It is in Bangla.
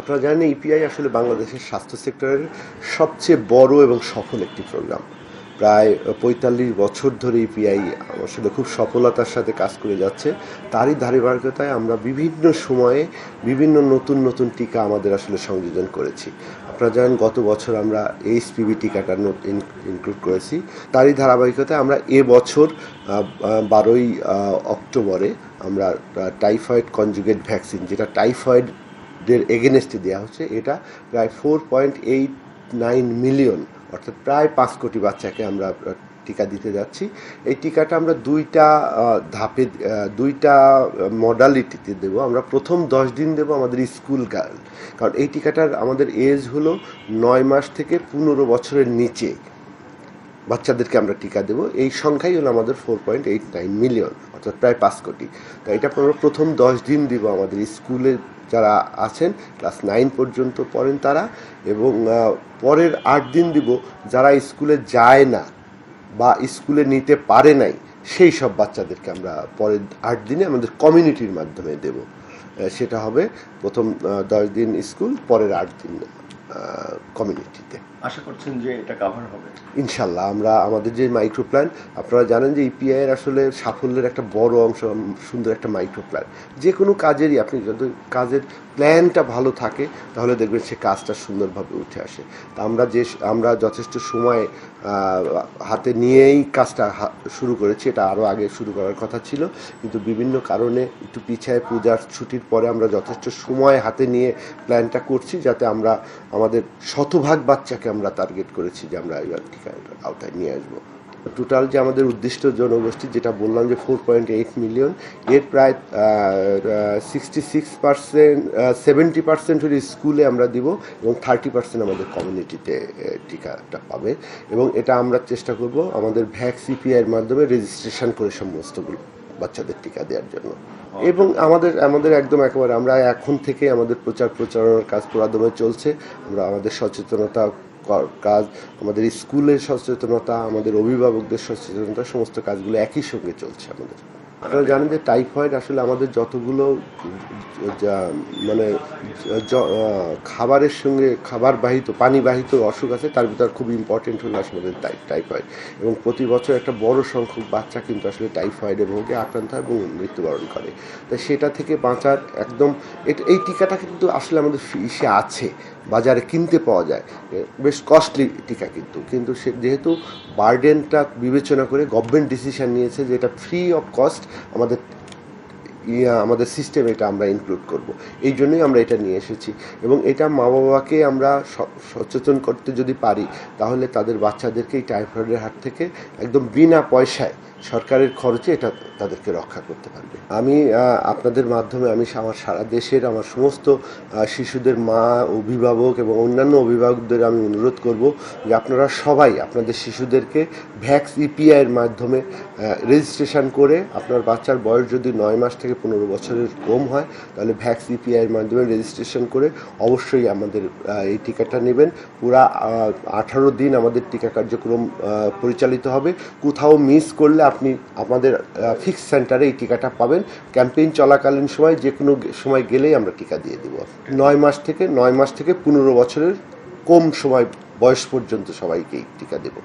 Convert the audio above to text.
আপনারা জানেন ইপিআই আসলে বাংলাদেশের স্বাস্থ্য সেক্টরের সবচেয়ে বড় এবং সফল একটি প্রোগ্রাম। প্রায় পঁয়তাল্লিশ বছর ধরে ইপিআই আসলে খুব সফলতার সাথে কাজ করে যাচ্ছে। তারই ধারাবাহিকতায় আমরা বিভিন্ন সময়ে বিভিন্ন নতুন নতুন টিকা আমাদের আসলে সংযোজন করেছি। আপনারা জানেন গত বছর আমরা এইচপিভি টিকাটা ইনক্লুড করেছি। তারই ধারাবাহিকতায় আমরা এবছর বারোই অক্টোবরে আমরা টাইফয়েড কনজুগেট ভ্যাকসিন যেটা টাইফয়েড দের এগেনস্টে দেওয়া হচ্ছে। এটা প্রায় four point eight nine million অর্থাৎ প্রায় পাঁচ কোটি বাচ্চাকে আমরা টিকা দিতে যাচ্ছি। এই টিকাটা আমরা দুইটা ধাপে দুইটা মডালিটিতে দেব। আমরা প্রথম দশ দিন দেব আমাদের স্কুল গার্ল। কারণ এই টিকাটার আমাদের এজ হলো নয় মাস থেকে পনেরো বছরের নিচে। বাচ্চাদেরকে আমরা টিকা দেবো। এই সংখ্যাই হলো আমাদের four point eight nine million অর্থাৎ প্রায় পাঁচ কোটি। তো এটা আমরা প্রথম দশ দিন দিব আমাদের স্কুলে যারা আছেন, ক্লাস নাইন পর্যন্ত পড়েন তারা, এবং পরের আট দিন দিব যারা স্কুলে যায় না বা স্কুলে নিতে পারে নাই, সেই সব বাচ্চাদেরকে আমরা পরের আট দিনে আমাদের কমিউনিটির মাধ্যমে দেব। সেটা হবে প্রথম দশ দিন স্কুল, পরের আট দিন কমিউনিটিতে আশা করছেন যে এটা কাভার হবে। ইনশাল্লাহ আমরা আমাদের যে মাইক্রো প্ল্যান আপনারা জানেন যে ইপিআই এর আসলে সাফল্যের একটা বড় অংশ সুন্দর একটা মাইক্রো প্ল্যান যে কোনো কাজেরই আপনি যদি কাজের প্ল্যানটা ভালো থাকে, তাহলে দেখবেন সে কাজটা সুন্দরভাবে উঠে আসে। তা আমরা যে, আমরা যথেষ্ট সময় হাতে নিয়েই কাজটা শুরু করেছি, এটা আরও আগে শুরু করার কথা ছিল। কিন্তু বিভিন্ন কারণে একটু পিছায় পূজার ছুটির পরে আমরা যথেষ্ট সময় হাতে নিয়ে প্ল্যানটা করছি, যাতে আমরা আমাদের শতভাগ বাচ্চাকে আমরা টার্গেট করেছি যে আমরা টিকার আওতায় নিয়ে আসব। টোটাল যে আমাদের উদ্দিষ্ট জনগোষ্ঠী, যেটা বললাম যে ফোর পয়েন্ট এইট মিলিয়ন এর প্রায় sixty six percent seventy percent হলে স্কুলে আমরা দিব এবং থার্টি পার্সেন্ট আমাদের কমিউনিটিতে টিকাটা পাবে। এবং এটা আমরা চেষ্টা করব আমাদের ভ্যাক্স এর মাধ্যমে রেজিস্ট্রেশন করে সমস্তগুলো বাচ্চাদের টিকা দেওয়ার জন্য। এবং আমাদের আমাদের একদম একেবারে আমরা এখন থেকে আমাদের প্রচার প্রচারণার কাজ পুরাদমে চলছে। আমরা আমাদের সচেতনতা কাজ, আমাদের স্কুলের সচেতনতা, আমাদের অভিভাবকদের সচেতনতা, সমস্ত কাজগুলো একই সঙ্গে চলছে আমাদের। আপনারা জানেন যে টাইফয়েড আসলে আমাদের যতগুলো মানে খাবারের সঙ্গে খাবার বাহিত, পানি বাহিত অসুখ আছে, তার ভিতর খুব ইম্পর্টেন্ট হলো আসলে আমাদের টাইফয়েড। এবং প্রতি বছর একটা বড় সংখ্যক বাচ্চা কিন্তু আসলে টাইফয়েডে ভোগে, আক্রান্ত হয় এবং মৃত্যুবরণ করে। তাই সেটা থেকে বাঁচার একদম এই টিকাটা কিন্তু আসলে আমাদের ইসে আছে। বাজারে কিনতে পাওয়া যায়। বেশ কস্টলি টিকা কিন্তু। কিন্তু সে যেহেতু বার্ডেনটা বিবেচনা করে গভর্নমেন্ট ডিসিশান নিয়েছে যে এটা ফ্রি অফ কস্ট আমাদের আমাদের সিস্টেম এটা আমরা ইনক্লুড করব। এই জন্যই আমরা এটা নিয়ে এসেছি। এবং এটা মা বাবাকে আমরা সচেতন করতে যদি পারি, তাহলে তাদের বাচ্চাদেরকে এই টাইফয়েডের হাত থেকে একদম বিনা পয়সায় সরকারের খরচে এটা তাদেরকে রক্ষা করতে পারবে। আমি আপনাদের মাধ্যমে আমি আমার সারা দেশের আমার সমস্ত শিশুদের মা, অভিভাবক এবং অন্যান্য অভিভাবকদের আমি অনুরোধ করব যে আপনারা সবাই আপনাদের শিশুদেরকে ভ্যাক্স ইপিআইয়ের মাধ্যমে রেজিস্ট্রেশন করে আপনার বাচ্চার বয়স যদি নয় মাস থেকে পনেরো বছরের কম হয়, তাহলে ভ্যাক্স ইপিআই এর মাধ্যমে রেজিস্ট্রেশন করে অবশ্যই আমাদের এই টিকাটা নেবেন। পুরা আঠারো দিন আমাদের টিকা কার্যক্রম পরিচালিত হবে। কোথাও মিস করলে আপনি আমাদের ফিক্স সেন্টারে এই টিকাটা পাবেন। ক্যাম্পেইন চলাকালীন সময় যে কোনো সময় গেলেই আমরা টিকা দিয়ে দেবো। নয় মাস থেকে, নয় মাস থেকে পনেরো বছরের কম সময় বয়স পর্যন্ত সবাইকে টিকা দেবো।